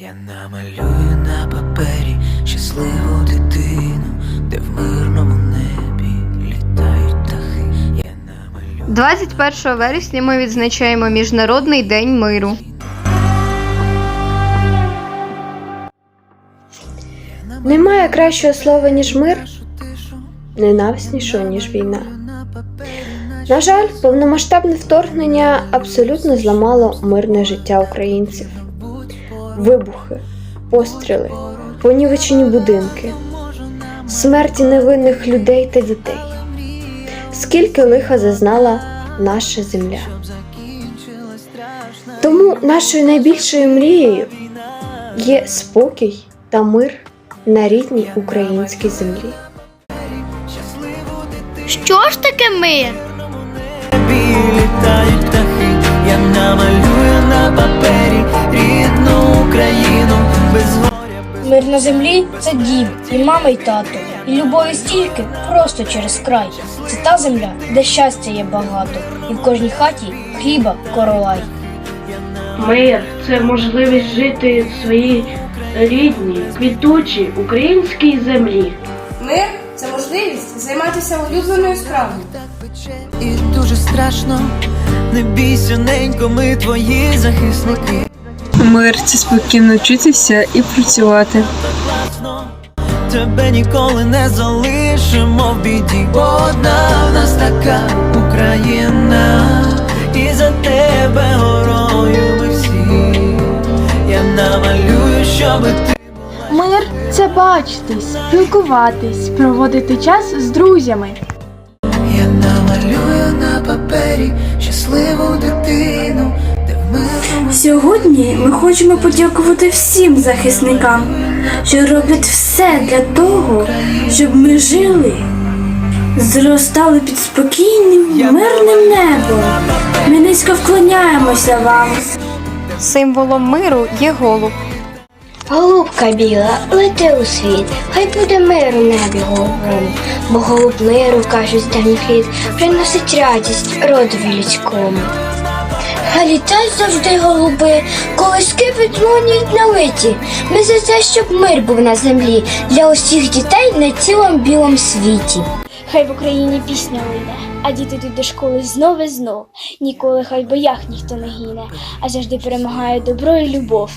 Я намалюю на папері щасливу дитину, де в мирному небі літають птахи. Я намалюю 21 вересня ми відзначаємо Міжнародний день миру. Немає кращого слова, ніж мир, ненависнішого, ніж війна. На жаль, повномасштабне вторгнення абсолютно зламало мирне життя українців. Вибухи, постріли, понівечені будинки, смерті невинних людей та дітей. Скільки лиха зазнала наша земля. Тому нашою найбільшою мрією є спокій та мир на рідній українській землі. Що ж таке мир? літають птахи. Я намалюю на землі це дім, і мама, і тато, і любові стільки просто через край. Це та земля, де щастя є багато, і в кожній хаті хліба королай. Мир це можливість жити в своїй рідній, квітучій українській землі. Мир це можливість займатися улюбленою справою. і дуже страшно. Не бійся, ненько, ми твої захисники. Мир це спокійно вчитися і працювати. Тебе ніколи не залишимо в біді. Бо одна в нас така Україна, і за тебе горою ми всі. Я намалюю, щоби ти. Мир це бачитись, спілкуватись, проводити час з друзями. Я намалюю на папері щасливу дитину, Сьогодні ми хочемо подякувати всім захисникам, що роблять все для того, щоб ми жили, зростали під спокійним мирним небом. Ми низько вклоняємося вам. Символом миру є голуб. Голубка біла, лети у світ, хай буде мир у небі голубому, бо голуб миру, кажуть з давніх літ, приносить радість родові людському. Хай літають завжди голуби, колиски відлунюють на литі. Ми за те, щоб мир був на землі для усіх дітей на цілому білому світі. Хай в Україні пісня лине, а діти йдуть до школи знов і знов. Ніколи хай боях ніхто не гине, а завжди перемагає добро і любов.